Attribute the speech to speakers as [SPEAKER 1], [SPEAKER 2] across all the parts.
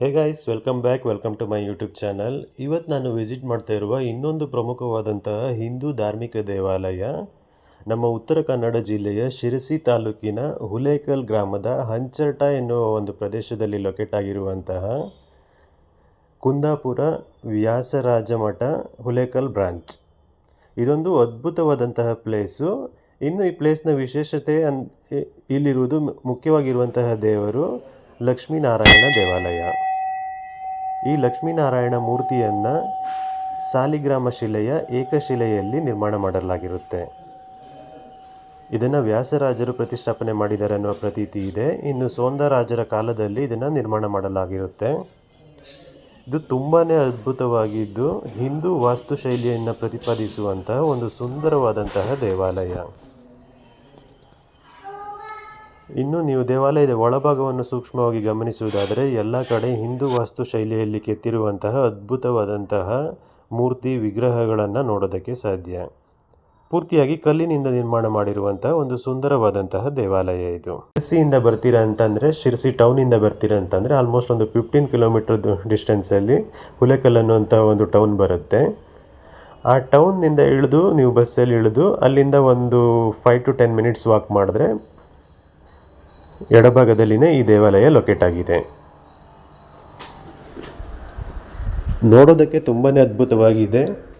[SPEAKER 1] Hey guys welcome back welcome to my YouTube channel ಇವತ್ತು ನಾನು visit ಮಾಡ್ತಾ ಇರುವ ಇನ್ನೊಂದು ಪ್ರಮುಖವಾದಂತಹ ಹಿಂದೂ ಧಾರ್ಮಿಕ ದೇವಾಲಯ, ನಮ್ಮ ಉತ್ತರ ಕನ್ನಡ ಜಿಲ್ಲೆಯ ಶಿರಸಿ ತಾಲೂಕಿನ ಹುಲೇಕಲ್ ಗ್ರಾಮದ ಹಂಚರ್ಟ ಎನ್ನುವ ಒಂದು ಪ್ರದೇಶದಲ್ಲಿ ಲೊಕೇಟ್ ಆಗಿರುವಂತಹ ಕುಂದಾಪುರ ವ್ಯಾಸರಾಜ ಮಠ ಹುಲೇಕಲ್ ಬ್ರಾಂಚ್ ಇದೊಂದು ಅದ್ಭುತವಾದಂತಹ ಪ್ಲೇಸು ಇನ್ನು ಈ ಪ್ಲೇಸ್ನ ವಿಶೇಷತೆ ಅನ್ ಇಲ್ಲಿರುವುದು ಮುಖ್ಯವಾಗಿರುವಂತಹ ದೇವರು ಲಕ್ಷ್ಮೀನಾರಾಯಣ ದೇವಾಲಯ. ಈ ಲಕ್ಷ್ಮೀನಾರಾಯಣ ಮೂರ್ತಿಯನ್ನು ಸಾಲಿಗ್ರಾಮ ಶಿಲೆಯ ಏಕಶಿಲೆಯಲ್ಲಿ ನಿರ್ಮಾಣ ಮಾಡಲಾಗಿರುತ್ತೆ. ಇದನ್ನು ವ್ಯಾಸರಾಜರು ಪ್ರತಿಷ್ಠಾಪನೆ ಮಾಡಿದ್ದಾರೆ ಅನ್ನುವ ಪ್ರತೀತಿ ಇದೆ. ಇನ್ನು ಸೋಂದರಾಜರ ಕಾಲದಲ್ಲಿ ಇದನ್ನು ನಿರ್ಮಾಣ ಮಾಡಲಾಗಿರುತ್ತೆ. ಇದು ತುಂಬಾ ಅದ್ಭುತವಾಗಿದ್ದು ಹಿಂದೂ ವಾಸ್ತುಶೈಲಿಯನ್ನು ಪ್ರತಿಪಾದಿಸುವಂತಹ ಒಂದು ಸುಂದರವಾದಂತಹ ದೇವಾಲಯ. ಇನ್ನು ನೀವು ದೇವಾಲಯದ ಒಳಭಾಗವನ್ನು ಸೂಕ್ಷ್ಮವಾಗಿ ಗಮನಿಸುವುದಾದರೆ, ಎಲ್ಲ ಕಡೆ ಹಿಂದೂ ವಾಸ್ತುಶೈಲಿಯಲ್ಲಿ ಕೆತ್ತಿರುವಂತಹ ಅದ್ಭುತವಾದಂತಹ ಮೂರ್ತಿ ವಿಗ್ರಹಗಳನ್ನು ನೋಡೋದಕ್ಕೆ ಸಾಧ್ಯ. ಪೂರ್ತಿಯಾಗಿ ಕಲ್ಲಿನಿಂದ ನಿರ್ಮಾಣ ಮಾಡಿರುವಂತಹ ಒಂದು ಸುಂದರವಾದಂತಹ ದೇವಾಲಯ ಇದು. ಶಿರ್ಸಿಯಿಂದ ಬರ್ತೀರಾ ಅಂತಂದರೆ, ಶಿರ್ಸಿ ಟೌನಿಂದ ಬರ್ತೀರಾ ಅಂತಂದರೆ ಆಲ್ಮೋಸ್ಟ್ ಒಂದು ಫಿಫ್ಟೀನ್ ಕಿಲೋಮೀಟರ್ ಡಿಸ್ಟೆನ್ಸಲ್ಲಿ ಹುಲೆಕಲ್ ಅನ್ನುವಂಥ ಒಂದು ಟೌನ್ ಬರುತ್ತೆ. ಆ ಟೌನ್ನಿಂದ ಇಳಿದು ನೀವು ಬಸ್ಸಲ್ಲಿ ಇಳಿದು ಅಲ್ಲಿಂದ ಒಂದು five to ten minutes walk ಮಾಡಿದ್ರೆ ಎಡಭಾಗದಲ್ಲಿನೇ ಈ ದೇವಾಲಯ ಲೊಕೇಟ್ ಆಗಿದೆ. ನೋಡೋದಕ್ಕೆ ತುಂಬಾ ಅದ್ಭುತವಾಗಿದೆ.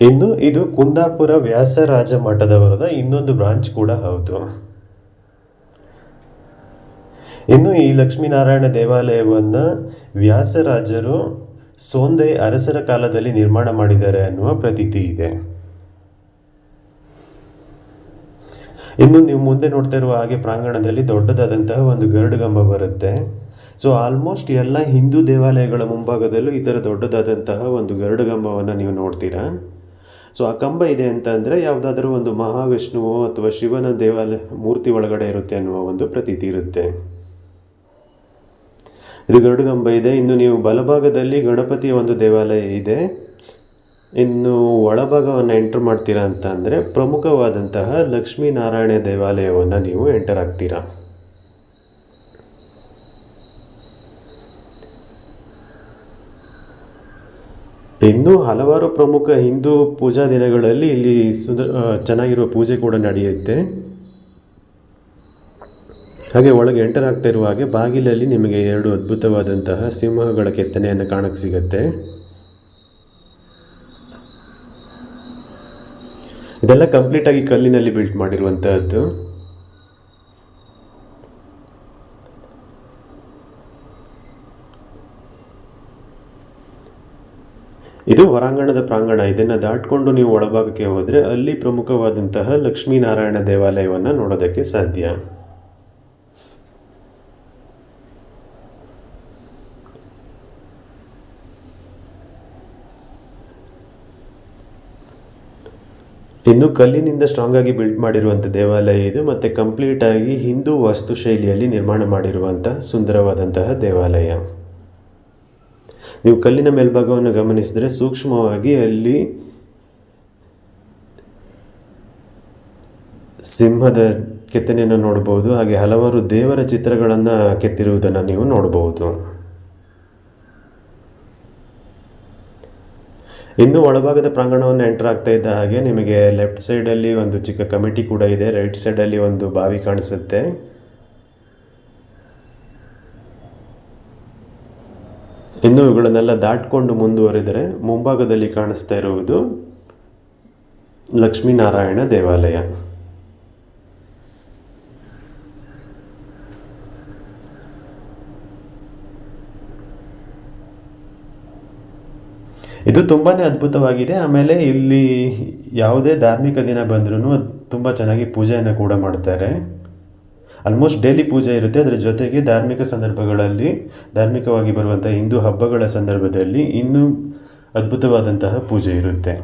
[SPEAKER 1] ಇನ್ನು ಇದು ಕುಂದಾಪುರ ವ್ಯಾಸರಾಜ ಮಠದವರದ ಇನ್ನೊಂದು ಬ್ರಾಂಚ್ ಕೂಡ ಹೌದು. ಇನ್ನು ಈ ಲಕ್ಷ್ಮೀನಾರಾಯಣ ದೇವಾಲಯವನ್ನು ವ್ಯಾಸರಾಜರು ಸೋಂದೆ ಅರಸರ ಕಾಲದಲ್ಲಿ ನಿರ್ಮಾಣ ಮಾಡಿದ್ದಾರೆ ಅನ್ನುವ ಪ್ರತೀತಿ ಇದೆ. ಇನ್ನು ನೀವು ಮುಂದೆ ನೋಡ್ತಾ ಇರುವ ಹಾಗೆ ಪ್ರಾಂಗಣದಲ್ಲಿ ದೊಡ್ಡದಾದಂತಹ ಒಂದು ಗರುಡಗಂಬ ಬರುತ್ತೆ. ಸೊ ಆಲ್ಮೋಸ್ಟ್ ಎಲ್ಲ ಹಿಂದೂ ದೇವಾಲಯಗಳ ಮುಂಭಾಗದಲ್ಲೂ ಈ ಥರ ದೊಡ್ಡದಾದಂತಹ ಒಂದು ಗರುಡಗಂಬವನ್ನು ನೀವು ನೋಡ್ತೀರಾ? ಸೊ ಆ ಕಂಬ ಇದೆ ಅಂತ ಅಂದರೆ ಯಾವುದಾದ್ರೂ ಒಂದು ಮಹಾವಿಷ್ಣುವು ಅಥವಾ ಶಿವನ ದೇವಾಲಯ ಮೂರ್ತಿ ಒಳಗಡೆ ಇರುತ್ತೆ ಅನ್ನುವ ಒಂದು ಪ್ರತೀತಿ ಇರುತ್ತೆ. ಇದು ಗರುಡಗಂಬ ಇದೆ. ಇನ್ನು ನೀವು ಬಲಭಾಗದಲ್ಲಿ ಗಣಪತಿಯ ಒಂದು ದೇವಾಲಯ ಇದೆ. ಇನ್ನು ಒಳಭಾಗವನ್ನು ಎಂಟರ್ ಮಾಡ್ತೀರಾ ಅಂತ ಅಂದರೆ ಪ್ರಮುಖವಾದಂತಹ ಲಕ್ಷ್ಮೀನಾರಾಯಣ ದೇವಾಲಯವನ್ನು ನೀವು ಎಂಟರ್ ಆಗ್ತೀರಾ. ಇನ್ನೂ ಹಲವಾರು ಪ್ರಮುಖ ಹಿಂದೂ ಪೂಜಾ ದಿನಗಳಲ್ಲಿ ಇಲ್ಲಿ ಸುಂದರ ಚೆನ್ನಾಗಿರುವ ಪೂಜೆ ಕೂಡ ನಡೆಯುತ್ತೆ. ಹಾಗೆ ಒಳಗೆ ಎಂಟರ್ ಆಗ್ತಾ ಇರುವ ಹಾಗೆ ಬಾಗಿಲಲ್ಲಿ ನಿಮಗೆ ಎರಡು ಅದ್ಭುತವಾದಂತಹ ಸಿಂಹಗಳ ಕೆತ್ತನೆಯನ್ನು ಕಾಣಕ್ಕೆ ಸಿಗುತ್ತೆ. ಇದೆಲ್ಲ ಕಂಪ್ಲೀಟ್ ಆಗಿ ಕಲ್ಲಿನಲ್ಲಿ ಬಿಲ್ಟ್ ಮಾಡಿರುವಂತಹದ್ದು. ಇದು ಹೊರಾಂಗಣದ ಪ್ರಾಂಗಣ. ಇದನ್ನು ದಾಟ್ಕೊಂಡು ನೀವು ಒಳಭಾಗಕ್ಕೆ ಹೋದರೆ ಅಲ್ಲಿ ಪ್ರಮುಖವಾದಂತಹ ಲಕ್ಷ್ಮೀನಾರಾಯಣ ದೇವಾಲಯವನ್ನು ನೋಡೋದಕ್ಕೆ ಸಾಧ್ಯ. ಇನ್ನು ಕಲ್ಲಿನಿಂದ ಸ್ಟ್ರಾಂಗ್ ಆಗಿ ಬಿಲ್ಟ್ ಮಾಡಿರುವಂಥ ದೇವಾಲಯ ಇದು ಮತ್ತು ಕಂಪ್ಲೀಟ್ ಆಗಿ ಹಿಂದೂ ವಾಸ್ತು ಶೈಲಿಯಲ್ಲಿ ನಿರ್ಮಾಣ ಮಾಡಿರುವಂತಹ ಸುಂದರವಾದಂತಹ ದೇವಾಲಯ. ನೀವು ಕಲ್ಲಿನ ಮೇಲ್ಭಾಗವನ್ನು ಗಮನಿಸಿದರೆ ಸೂಕ್ಷ್ಮವಾಗಿ ಅಲ್ಲಿ ಸಿಂಹದ ಕೆತ್ತನೆಯನ್ನು ನೋಡಬಹುದು, ಹಾಗೆ ಹಲವಾರು ದೇವರ ಚಿತ್ರಗಳನ್ನು ಕೆತ್ತಿರುವುದನ್ನು ನೀವು ನೋಡಬಹುದು. ಇನ್ನು ಒಳಭಾಗದ ಪ್ರಾಂಗಣವನ್ನು ಎಂಟರ್ ಆಗ್ತಾ ಇದ್ದ ಹಾಗೆ ನಿಮಗೆ ಲೆಫ್ಟ್ ಸೈಡಲ್ಲಿ ಒಂದು ಚಿಕ್ಕ ಕಮಿಟಿ ಕೂಡ ಇದೆ. ರೈಟ್ ಸೈಡಲ್ಲಿ ಒಂದು ಬಾವಿ ಕಾಣಿಸುತ್ತೆ. ಇನ್ನು ಇವುಗಳನ್ನೆಲ್ಲ ದಾಟ್ಕೊಂಡು ಮುಂದುವರಿದರೆ ಮುಂಭಾಗದಲ್ಲಿ ಕಾಣಿಸ್ತಾ ಇರುವುದು ಲಕ್ಷ್ಮೀನಾರಾಯಣ ದೇವಾಲಯ. ಇದು ತುಂಬಾ ಅದ್ಭುತವಾಗಿದೆ. ಆಮೇಲೆ ಇಲ್ಲಿ ಯಾವುದೇ ಧಾರ್ಮಿಕ ದಿನ ಬಂದ್ರೂ ತುಂಬ ಚೆನ್ನಾಗಿ ಪೂಜೆಯನ್ನು ಕೂಡ ಮಾಡ್ತಾರೆ. ಆಲ್ಮೋಸ್ಟ್ ಡೈಲಿ ಪೂಜೆ ಇರುತ್ತೆ. ಅದರ ಜೊತೆಗೆ ಧಾರ್ಮಿಕ ಸಂದರ್ಭಗಳಲ್ಲಿ, ಧಾರ್ಮಿಕವಾಗಿ ಬರುವಂಥ ಹಿಂದೂ ಹಬ್ಬಗಳ ಸಂದರ್ಭದಲ್ಲಿ ಇನ್ನೂ ಅದ್ಭುತವಾದಂತಹ ಪೂಜೆ ಇರುತ್ತೆ.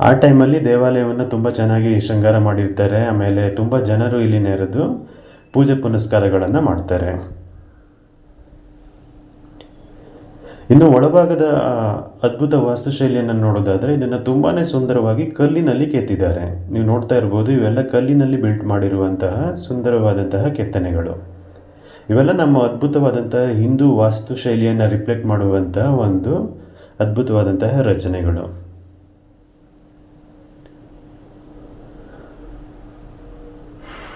[SPEAKER 1] ಆ ಟೈಮಲ್ಲಿ ದೇವಾಲಯವನ್ನು ತುಂಬ ಚೆನ್ನಾಗಿ ಶೃಂಗಾರ ಮಾಡಿರ್ತಾರೆ. ಆಮೇಲೆ ತುಂಬ ಜನರು ಇಲ್ಲಿ ನೆರೆದು ಪೂಜೆ ಪುನಸ್ಕಾರಗಳನ್ನು ಮಾಡ್ತಾರೆ. ಇನ್ನು ಒಳಭಾಗದ ಅದ್ಭುತ ವಾಸ್ತುಶೈಲಿಯನ್ನು ನೋಡೋದಾದರೆ ಇದನ್ನು ತುಂಬಾ ಸುಂದರವಾಗಿ ಕಲ್ಲಿನಲ್ಲಿ ಕೆತ್ತಿದ್ದಾರೆ. ನೀವು ನೋಡ್ತಾ ಇರ್ಬೋದು, ಇವೆಲ್ಲ ಕಲ್ಲಿನಲ್ಲಿ ಬಿಲ್ಟ್ ಮಾಡಿರುವಂತಹ ಸುಂದರವಾದಂತಹ ಕೆತ್ತನೆಗಳು. ಇವೆಲ್ಲ ನಮ್ಮ ಅದ್ಭುತವಾದಂತಹ ಹಿಂದೂ ವಾಸ್ತುಶೈಲಿಯನ್ನು ರಿಫ್ಲೆಕ್ಟ್ ಮಾಡುವಂತಹ ಒಂದು ಅದ್ಭುತವಾದಂತಹ ರಚನೆಗಳು.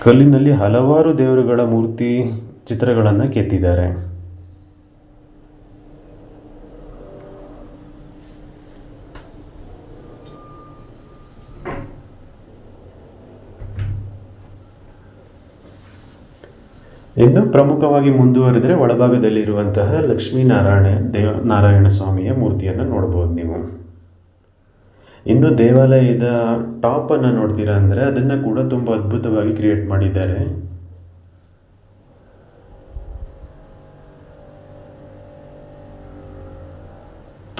[SPEAKER 1] ಕಲ್ಲಿನಲ್ಲಿ ಹಲವಾರು ದೇವರುಗಳ ಮೂರ್ತಿ ಚಿತ್ರಗಳನ್ನು ಕೆತ್ತಿದ್ದಾರೆ. ಇನ್ನು ಪ್ರಮುಖವಾಗಿ ಮುಂದುವರೆದರೆ ಒಳಭಾಗದಲ್ಲಿರುವಂತಹ ಲಕ್ಷ್ಮೀನಾರಾಯಣ ದೇವ, ನಾರಾಯಣ ಸ್ವಾಮಿಯ ಮೂರ್ತಿಯನ್ನು ನೋಡ್ಬೋದು ನೀವು. ಇನ್ನು ದೇವಾಲಯದ ಟಾಪನ್ನು ನೋಡ್ತೀರಾ ಅಂದರೆ ಅದನ್ನು ಕೂಡ ತುಂಬ ಅದ್ಭುತವಾಗಿ ಕ್ರಿಯೇಟ್ ಮಾಡಿದ್ದಾರೆ.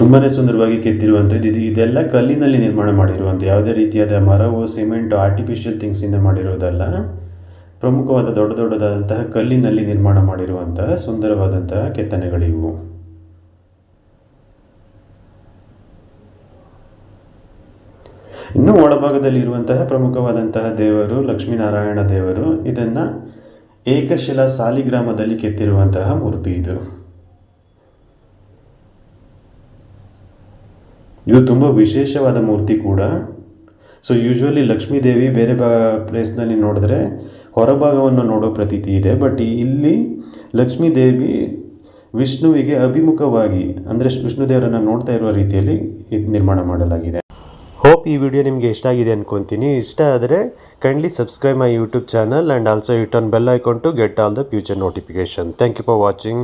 [SPEAKER 1] ತುಂಬಾ ಸುಂದರವಾಗಿ ಕೆತ್ತಿರುವಂಥದ್ದು. ಇದು ಇದೆಲ್ಲ ಕಲ್ಲಿನಲ್ಲಿ ನಿರ್ಮಾಣ ಮಾಡಿರುವಂಥ ಯಾವುದೇ ರೀತಿಯಾದ ಮರವು, ಸಿಮೆಂಟು ಆರ್ಟಿಫಿಷಿಯಲ್ ಥಿಂಗ್ಸಿಂದ ಮಾಡಿರೋದಲ್ಲ. ಪ್ರಮುಖವಾದ ದೊಡ್ಡ ದೊಡ್ಡದಾದಂತಹ ಕಲ್ಲಿನಲ್ಲಿ ನಿರ್ಮಾಣ ಮಾಡಿರುವಂತಹ ಸುಂದರವಾದಂತಹ ಕೆತ್ತನೆಗಳಿವು. ಇನ್ನು ಒಳಭಾಗದಲ್ಲಿರುವಂತಹ ಪ್ರಮುಖವಾದಂತಹ ದೇವರು ಲಕ್ಷ್ಮೀನಾರಾಯಣ ದೇವರು, ಇದನ್ನು ಏಕಶಿಲಾ ಸಾಲಿಗ್ರಾಮದಲ್ಲಿ ಕೆತ್ತಿರುವಂತಹ ಮೂರ್ತಿ ಇದು. ಇದು ತುಂಬ ವಿಶೇಷವಾದ ಮೂರ್ತಿ ಕೂಡ. ಸೊ ಯೂಶ್ವಲಿ ಲಕ್ಷ್ಮೀ ದೇವಿ ಬೇರೆ ಪ್ಲೇಸ್ನಲ್ಲಿ ನೋಡಿದ್ರೆ ಹೊರಭಾಗವನ್ನು ನೋಡೋ ಪ್ರತೀತಿ ಇದೆ. ಬಟ್ ಇಲ್ಲಿ ಲಕ್ಷ್ಮೀ ದೇವಿ ವಿಷ್ಣುವಿಗೆ ಅಭಿಮುಖವಾಗಿ, ಅಂದರೆ ವಿಷ್ಣು ದೇವರನ್ನು ನೋಡ್ತಾ ಇರುವ ರೀತಿಯಲ್ಲಿ ಇದು ನಿರ್ಮಾಣ ಮಾಡಲಾಗಿದೆ. ಹೋಪ್ ಈ ವಿಡಿಯೋ ನಿಮಗೆ ಇಷ್ಟ ಆಗಿದೆ ಅನ್ಕೊತೀನಿ. ಇಷ್ಟ ಆದರೆ kindly subscribe my YouTube channel and also it on bell icon to get all the future notification thank you for watching